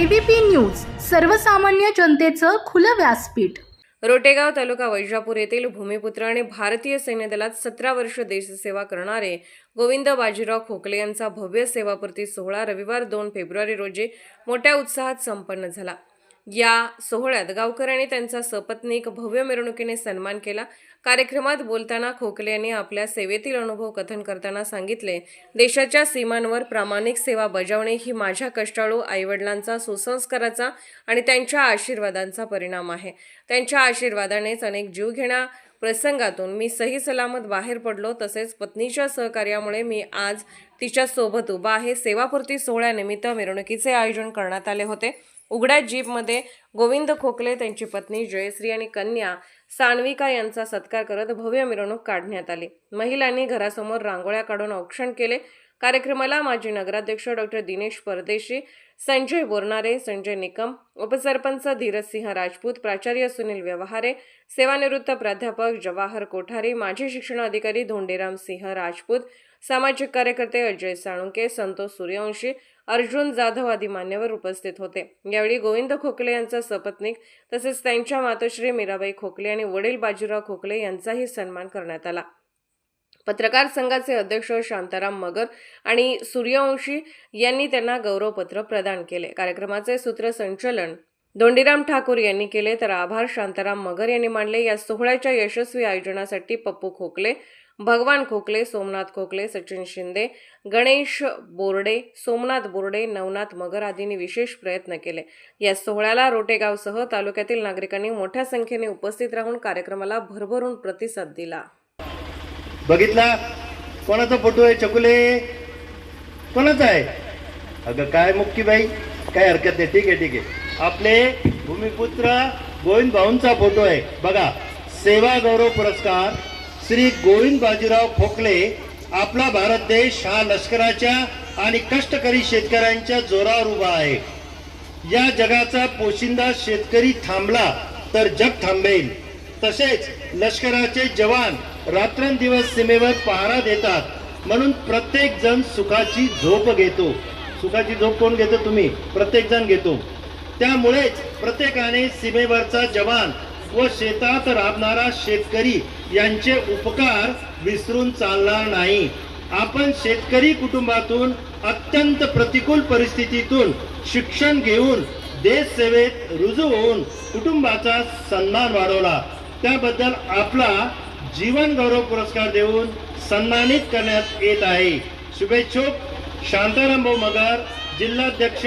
ABP news सर्वसामान्य जनतेचं खुलं व्यासपीठ. रोटेगाव तालुका वैजापूर येथील भूमिपुत्र आणि भारतीय सैन्य दलात सतरा वर्ष देशसेवा करणारे गोविंद बाजीराव खोकले यांचा भव्य सेवापूर्ती सोहळा रविवार दोन फेब्रुवारी रोजी मोठ्या उत्साहात संपन्न झाला. या सोहळ्यात गावकऱ्यांनी त्यांचा सपत्नीक भव्य मिरवणुकीने सन्मान केला. कार्यक्रमात बोलताना खोकले यांनी आपल्या सेवेतील अनुभव कथन करताना सांगितले देशाच्या सीमांवर प्रामाणिक सेवा बजावणे ही माझ्या कष्टाळू आईवडिलांचा सुसंस्काराचा आणि त्यांच्या आशीर्वादांचा परिणाम आहे. त्यांच्या आशीर्वादानेच अनेक जीवघेण्या प्रसंगातून मी सही सलामत बाहेर पडलो. तसेच पत्नीच्या सहकार्यामुळे मी आज तिच्यासोबत उभा आहे. सेवापूर्ती सोहळ्यानिमित्त मिरवणुकीचे आयोजन करण्यात आले होते. उघड्या जीपमध्ये गोविंद खोकले त्यांची पत्नी जयश्री आणि कन्या सान्विका यांचा सत्कार करत भव्य मिरवणूक काढण्यात आली. महिलांनी घरासमोर रांगोळ्या काढून औक्षण केले. कार्यक्रमाला माजी नगराध्यक्ष डॉक्टर दिनेश परदेशी संजय बोरनारे संजय निकम उपसरपंच धीरजसिंह राजपूत प्राचार्य सुनील व्यवहारे सेवानिवृत्त प्राध्यापक जवाहर कोठारी माजी शिक्षण अधिकारी धोंडीराम सिंह राजपूत सामाजिक कार्यकर्ते अजय साळुंके संतोष सूर्यवंशी अर्जुन जाधव आदी मान्यवर उपस्थित होते. यावेळी गोविंद खोकले यांचा सपत्नीक तसेच त्यांच्या मातोश्री मीराबाई खोकले आणि वडील बाजीराव खोकले यांचाही सन्मान करण्यात आला. पत्रकार संघाचे अध्यक्ष शांताराम मगर आणि सूर्यवंशी यांनी त्यांना गौरवपत्र प्रदान केले. कार्यक्रमाचे सूत्रसंचलन दोंडीराम ठाकूर यांनी केले तर आभार. शांताराम मगर यांनी मानले या सोहळ्याच्या यशस्वी आयोजनासाठी पप्पू खोकले भगवान खोकले सोमनाथ खोकले सचिन शिंदे गणेश बोर्डे सोमनाथ बोर्डे नवनाथ मगर आदींनी विशेष प्रयत्न केले. या सोहळ्याला रोटेगावसह तालुक्यातील नागरिकांनी मोठ्या संख्येने उपस्थित राहून कार्यक्रमाला भरभरून प्रतिसाद दिला. बघितला? कोणाचा फोटो आहे? चकुले? कोणाचा आहे? अगं काय मुक्की बाई? काय हरकत नाही. ठीक आहे ठीक आहे. आपले भूमिपुत्र गोविंद भाऊंचा फोटो आहे. बघा सेवा गौरव पुरस्कार श्री गोविंद बाजीराव खोकले आपला भारत देश हा लष्कराच्या आणि कष्टकरी शेतकऱ्यांच्या जोरावर उभा आहे. या जगाचा पोशिंदा शेतकरी थांबला तर जग थांबेल. तसेच लष्कराचे जवान रात्रंदिवस सीमेवर पहारा देतात म्हणून प्रत्येक जण सुखाची झोप घेतो. सुखाची झोप कोण घेतो तुम्ही? प्रत्येक जण घेतो. त्यामुळेच प्रत्येकाने सीमेवरचा जवान व शेतात राबणारा शेतकरी यांचे उपकार विसरून चालणार नाही. आपण शेतकरी कुटुंबातून अत्यंत प्रतिकूल परिस्थितीतून शिक्षण घेऊन देश सेवेत रुजू होऊन कुटुंबाचा सन्मान वाढवला. त्याबद्दल आपला जीवन गौरव पुरस्कार देऊन सन्मानित करण्यात येत आहे. शुभेच्छुक शांताराम भाऊ मगर जिल्हाध्यक्ष